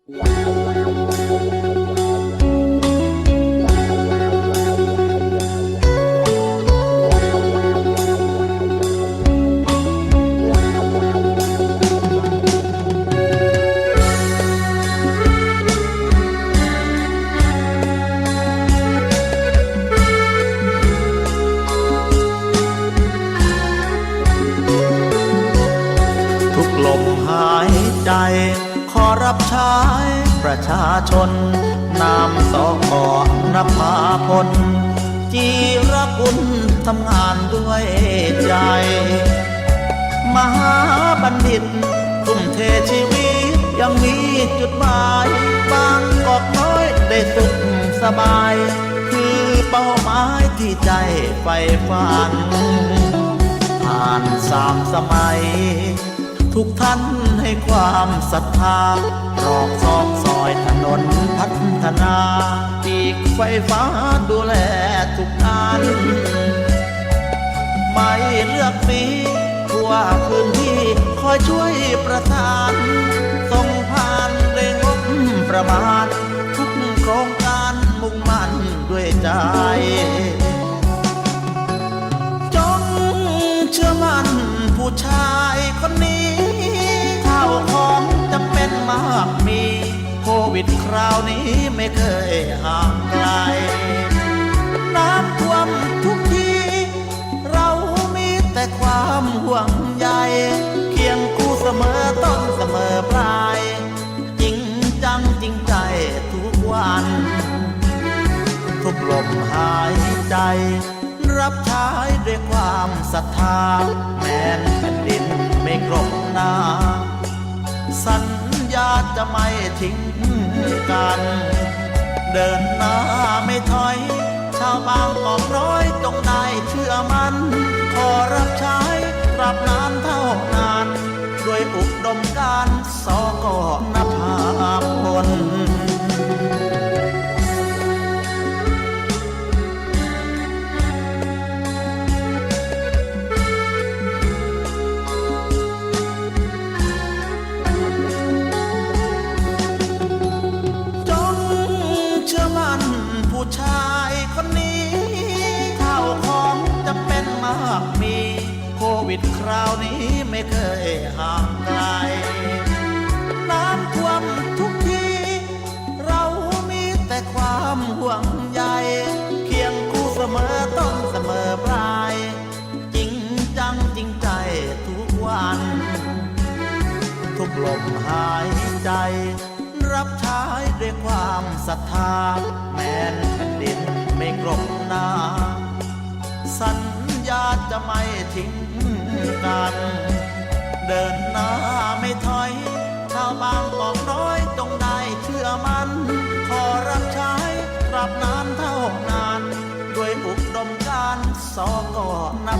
ทุกลมหายใจ ขอรับใช้ประชาชน นามสอนภาพล จีรกุลทำงานด้วยใจ มหาบัณฑิตทุ่มเทชีวิต ยังมีจุดหมายบางกอกน้อยได้สุขสบาย คือเป้าหมายที่ใจใฝ่ฝันผ่านสามสมัย ทุกท่านให้ความศรัทธารอกซอกซอยถนนพัฒนาปีกไฟฟ้าดูแลทุกด้าน ไม่เลือกสีทั่วพื้นที่คอยช่วยประทานส่งผ่านได้งบประมาณ ทุกโครงการมุ่งมั่นด้วยใจ วิดคราวนี้ไม่เคยห่างไกล น้ำท่วมทุกที เรามีแต่ความห่วงใยเคียงคู่เสมอต้นเสมอปลาย จริงจังจริงใจทุกวัน ทุกลมหายใจ รับใช้ด้วยความศรัทธา แม้นแผ่นดินไม่กรบหน้า สัญ ญาจะไม่ทิ้งกัน เดินหน้าไม่ถอย ชาวบางกอกน้อยจงได้เชื่อมัน ขอรับใช้รับนานเท่านาน วิดคราวนี้ไม่เคยห่างไกล น้ำท่วมทุกที เรามีแต่ความห่วงใยเคียงคู่เสมอต้นเสมอปลาย จริงจังจริงใจทุกวัน ทุกลมหายใจ รับใช้ด้วยความศรัทธา แม้นแผ่นดินไม่กรบหน้าสัญญาจะไม่ทิ้ง กัน เดินหน้าไม่ถอย ชาวบางกอกน้อยจงได้เชื่อมัน ขอรับใช้รับนานเท่านาน ด้วยอุดมการสอกนภาพล